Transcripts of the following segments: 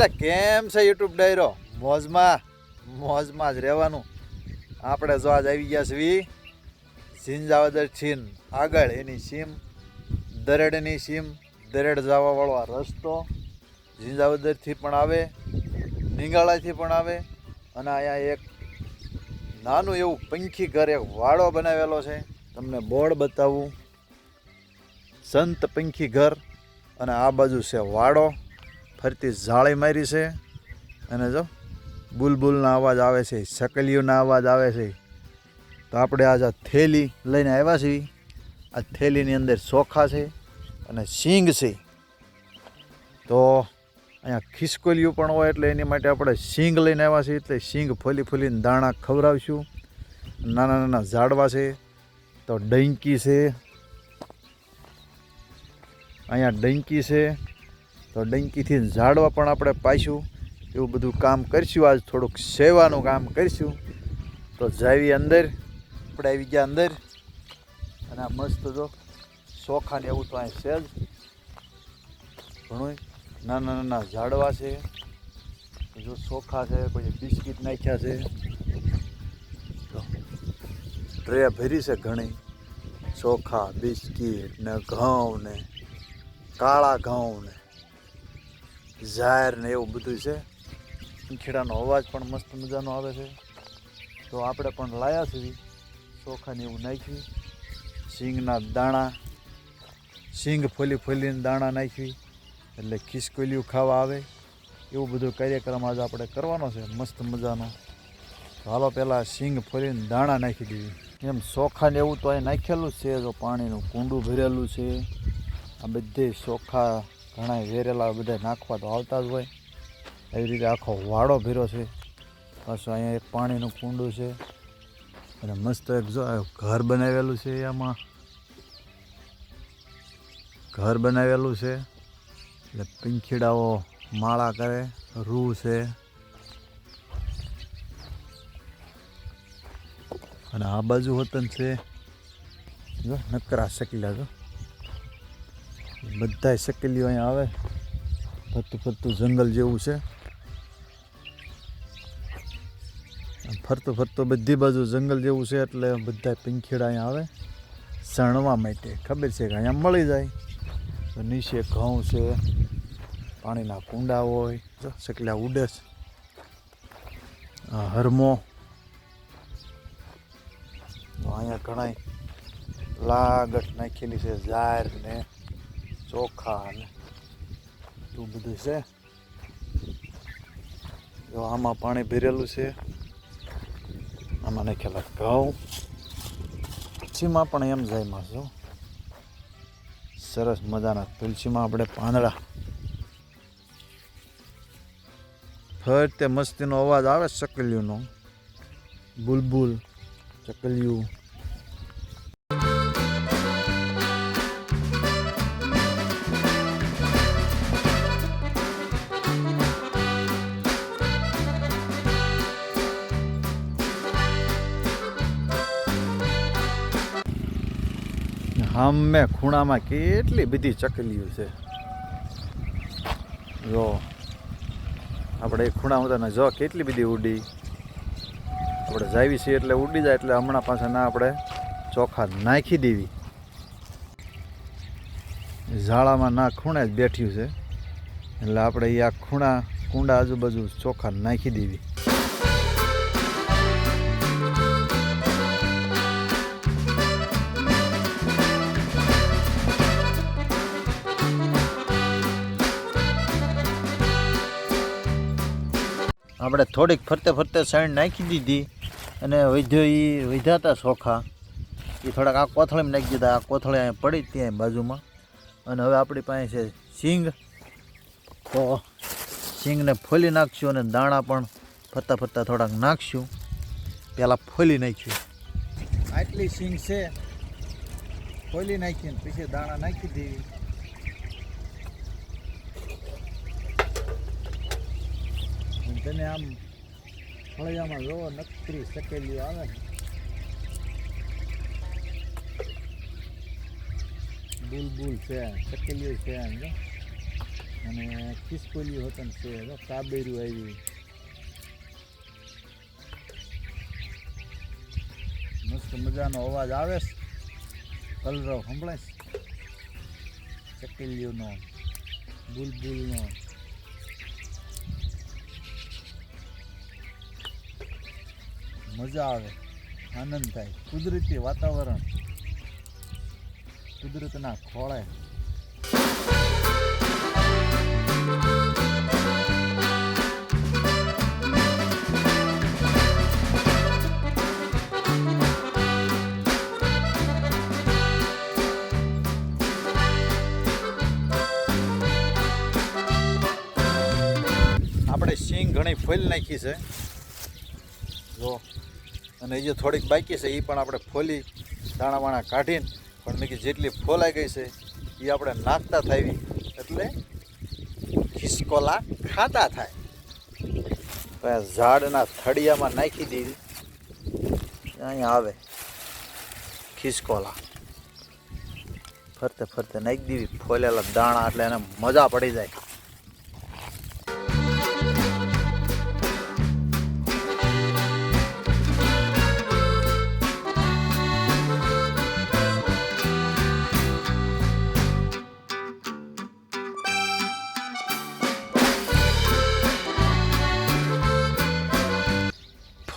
બેટા, કેમ છે યુટ્યુબ ડાયરો? મોજમાં મોજમાં જ રહેવાનું. આપણે જો આજ આવી ગયા છીએ ઝીંઝાવદર છીન. આગળ એની સીમ, દરેડની સીમ, દરેડ જવાવાળો આ રસ્તો ઝીંઝાવદરથી પણ આવે, નિંગાળાથી પણ આવે અને અહીંયા એક નાનું એવું પંખી ઘર એક વાડો બનાવેલો છે. તમને બોર્ડ બતાવું. સંત પંખી ઘર અને આ બાજુ છે વાડો. ફરતી ઝાળી મારી છે. અને જો, બુલબુલના અવાજ આવે છે, સકલીઓના અવાજ આવે છે. તો આપણે આજ થેલી લઈને આવ્યા છીએ. આ થેલીની અંદર ચોખા છે અને સિંગ છે. તો અહીંયા ખિસકોલીઓ પણ હોય એટલે એની માટે આપણે સિંગ લઈને આવ્યા છીએ. એટલે સિંગ ફોલી ફોલીને દાણા ખવડાવીશું. નાના નાના ઝાડવા છે. તો ડંકી છે. અહીંયા ડંકી છે. તો ડંકીથી ઝાડવા પણ આપણે પાઈશું એવું બધું કામ કરીશું. આજ થોડુંક સેવાનું કામ કરીશું. તો જાવી અંદર. આપણે આવી ગયા અંદર. અને આ મસ્ત જો ચોખા ને એવું તો અહીં છે જ. ઘણું નાના નાના ઝાડવા છે. જો ચોખા છે કોઈ બિસ્કિટ નાખ્યા છે. ટ્રે ભરી છે ઘણી. ચોખા બિસ્કિટ ને ઘઉં ને કાળા ઘઉં ને ઝાર ને એવું બધું છે. પંખીડાનો અવાજ પણ મસ્ત મજાનો આવે છે. તો આપણે પણ લાયા છીએ, ચોખાને એવું નાખ્યું. સિંગના દાણા, સિંગ ફોલી ફોલીને દાણા નાખવી એટલે ખિસકોલીયું ખાવા આવે. એવું બધું કાર્યક્રમ આજે આપણે કરવાનો છે, મસ્ત મજાનો. હાલો પહેલાં સિંગ ફોલીને દાણા નાખી દેવી એમ ચોખાને એવું તો અહીં નાખેલું જ છે, જો પાણીનું કુંડું ભરેલું છે. આ બધે ચોખા ઘણા વેરેલા બધા નાખવા તો આવતા જ હોય. એવી રીતે આખો વાડો ભીરો છે. પાછું અહીંયા એક પાણીનું કુંડું છે. અને મસ્ત એક જો ઘર બનાવેલું છે એમાં ઘર બનાવેલું છે. એટલે પંખીડાઓ માળા કરે, રૂ છે. અને આ બાજુ વતન છે. જો નકરા શકલા જો. બધા શકેલીઓ અહીંયા આવે. ફરતું ફરતું જંગલ જેવું છે. ફરતું ફરતું બધી બાજુ જંગલ જેવું છે એટલે બધા પંખીડા અહીંયા આવે. સણવા માટે. ખબર છે કે અહીંયા મળી જાય. તો નીચે ઘઉં છે, પાણીના કુંડા હોય. શકલા ઉડે છે હરમો. અહીંયા ઘણા લાગટ નાખેલી છે ઝાર ને ચોખા ને એવું બધું છે. જો આમાં પાણી ભરેલું છે. આમાં નાખેલા ઘઉં. તુલસીમાં પણ એમ જાય માં સરસ મજાના તુલસીમાં આપણે પાંદડા. ફરતે મસ્તીનો અવાજ આવે ચકલીઓનો. બુલબુલ ચકલિયું સામે ખૂણામાં કેટલી બધી ચકલીઓ છે. જો, આપણે એક ખૂણામાં તને જો, કેટલી બધી ઉડી. આપણે જાવી છીએ એટલે ઉડી જાય, એટલે હમણાં પાછા ના આપણે ચોખા નાખી દેવી. ઝાડામાં ના ખૂણે જ બેઠ્યું છે. એટલે આપણે એ આ ખૂણા, કુંડા આજુબાજુ ચોખા નાખી દેવી. આપણે થોડીક ફરતે ફરતે સાઈડ નાખી દીધી અને વૈધ્યો એ વધ્યા ચોખા એ થોડાક આ કોથળીમાં નાખી દીધા. આ કોથળી અહીંયા પડી ત્યાં બાજુમાં. અને હવે આપણી પાસે છે સિંગ તો સિંગને ફોલી નાખશું અને દાણા પણ ફરતા ફરતા થોડાક નાખશું. પહેલાં ફોલી નાખ્યું. આટલી સિંગ છે. ફોલી નાખીને પછી દાણા નાખી દેવી. અને આમ ફળિયામાં જોવો, નકરી શકેલી આવે બુલબુલ છે શકેલીઓ છે એમ અને ખિસકોલી હોતન છે, જો, કાબેરું આવી. મસ્ત મજાનો અવાજ આવે છે. કલરવ, સંભળાય છે. ચકલીઓનો બુલબુલનો. મજા આવે, આનંદ થાય. કુદરતી વાતાવરણ. કુદરતના ખોળે આપણે સિંગ ઘણી ફોલ નાખી છે. જો. અને એ જે થોડીક બાકી છે એ પણ આપણે ફોલી, દાણાવાણા કાઢીને, પણ મેં જેટલી ફોલાઈ ગઈ છે એ આપણે નાખતા થાવી. એટલે ખિસકોલા ખાતા થાય. ત્યાં ઝાડના થળિયામાં નાખી દીધી. અહીંયા આવે. ખિસકોલા. ફરતે ફરતે નાખી દીધી. ફોલેલા દાણા એટલે એને મજા પડી જાય.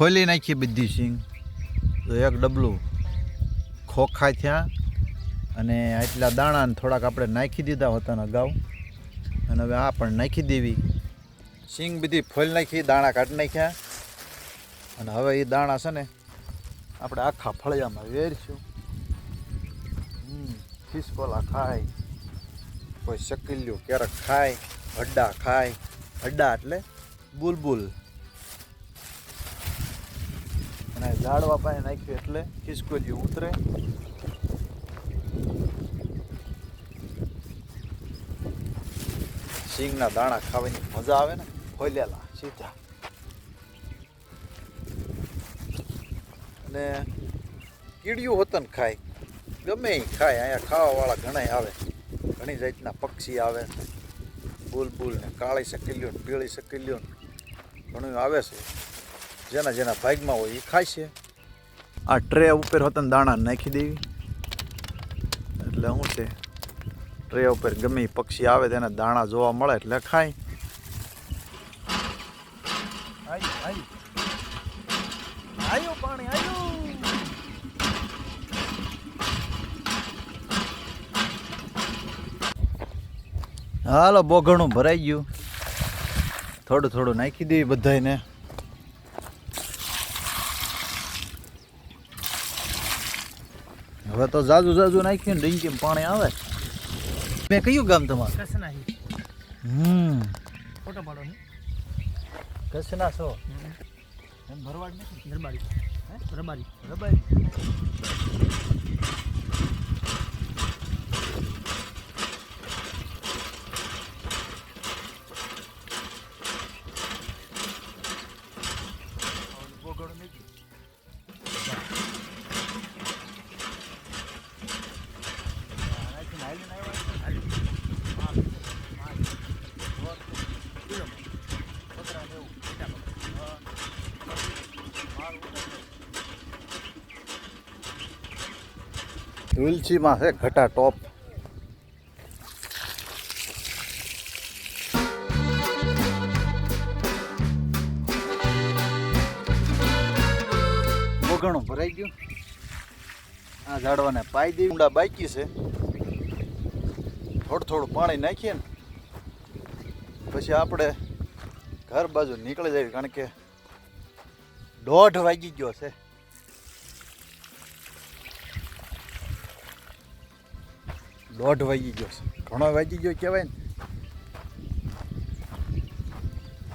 ખોલી નાખી બધી સિંગ. તો એક ડબલું ખોખા થયા અને આટલા દાણાને થોડાક આપણે નાખી દીધા હોતા અગાઉ. અને હવે આ પણ નાખી દેવી. સિંગ બધી ફોલ નાખી, દાણા કાઢી નાખ્યા. અને હવે એ દાણા છે ને આપણે આખા ફળિયામાં વેરશું. ખિસકોલા ખાય, કોઈ શકીલ્યું ક્યારેક ખાય હડ્ડા ખાય. હડ્ડા એટલે બુલબુલ. અને ઝાડવા પાસે નાખ્યું એટલે ખિસકોલિયું ઉતરે. સિંગના દાણા ખાવાની મજા આવે ને? ફોલેલા સીધા. અને કીડિયું હોતન ખાય, ગમે ખાય, અહીંયા ખાવાવાળા ઘણા આવે. ઘણી જાતના પક્ષી આવે. બુલબુલ ને કાળી શકીલ્યો ને પીળી શકીલ્યો ને ઘણું આવે છે. જેના જેના ભાગમાં હોય એ ખાય છે. આ ટ્રે ઉપર હોતા દાણા નાખી દેવી. એટલે શું છે ટ્રે ઉપર ગમે પક્ષી આવે તેના દાણા જોવા મળે એટલે ખાય. આયુ પાણી આયુ. હાલો બોઘણું ભરાઈ ગયું. થોડું થોડું નાખી દેવી બધાને હવે તો જાજુ જાજુ નાખ્યું ને ડીંકીમાં પાણી આવે. મેં કયું ગામ તમારું? કસનાહી હમ. ફોટો પાડો ને કચ્છના છો? એમ ભરવાડ નથી? રબારી. હે? રબારી. તુલસીમાં છે ઘટા ટોપ. ઘણું ભરાઈ ગયું. આ ઝાડવાને પાઈ દઈ ઊંડા બાકી છે. થોડું થોડું પાણી નાખીએ ને પછી આપણે ઘર બાજુ નીકળી જઈએ, કારણ કે દોઢ વાગી ગયો છે. દોઢ વાગી ગયો છે. ઘણો વાગી ગયો કહેવાય ને.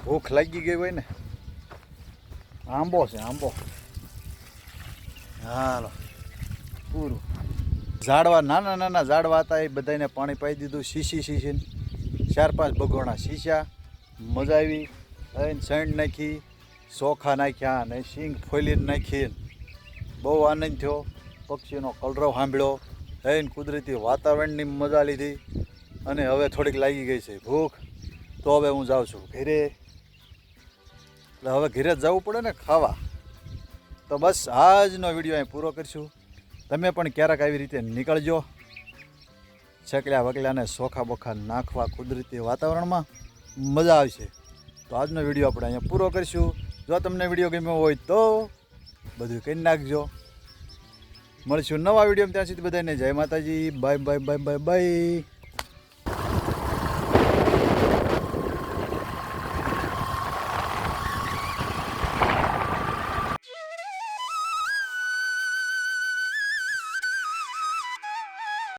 ભૂખ લાગી ગઈ હોય ને. આંબો છે, આંબો. હાલો. પૂરું. ઝાડવા, નાના નાના ઝાડવા હતા, એ બધાને પાણી પાઈ દીધું, શીશી શીશીને ચાર, પાંચ ભગોણા શીશા, મજા આવી. અને સૈંડ નાખી ચોખા નાખ્યા અને શીંગ ફોલીને નાખી. બહુ આનંદ થયો. પક્ષીનો કલરવ સાંભળ્યો. એને કુદરતી વાતાવરણની મજા લીધી. અને હવે થોડીક લાગી ગઈ છે ભૂખ. તો હવે હું જાઉં છું ઘેરે. એટલે હવે ઘરે જવું પડે ને ખાવા. તો બસ આજનો વીડિયો અહીં પૂરો કરીશું. તમે પણ ક્યારેક આવી રીતે નીકળજો. છકડ્યા વકલ્યાને સોખા બોખા નાખવા કુદરતી વાતાવરણમાં મજા આવશે. તો આજનો વીડિયો આપણે અહીંયા પૂરો કરીશું. જો તમને વીડિયો ગમ્યો હોય તો બધું કહી નાખજો. મળીશું નવા વીડિયો ત્યાં સુધી બધાને જય માતાજી. Bye bye bye bye bye.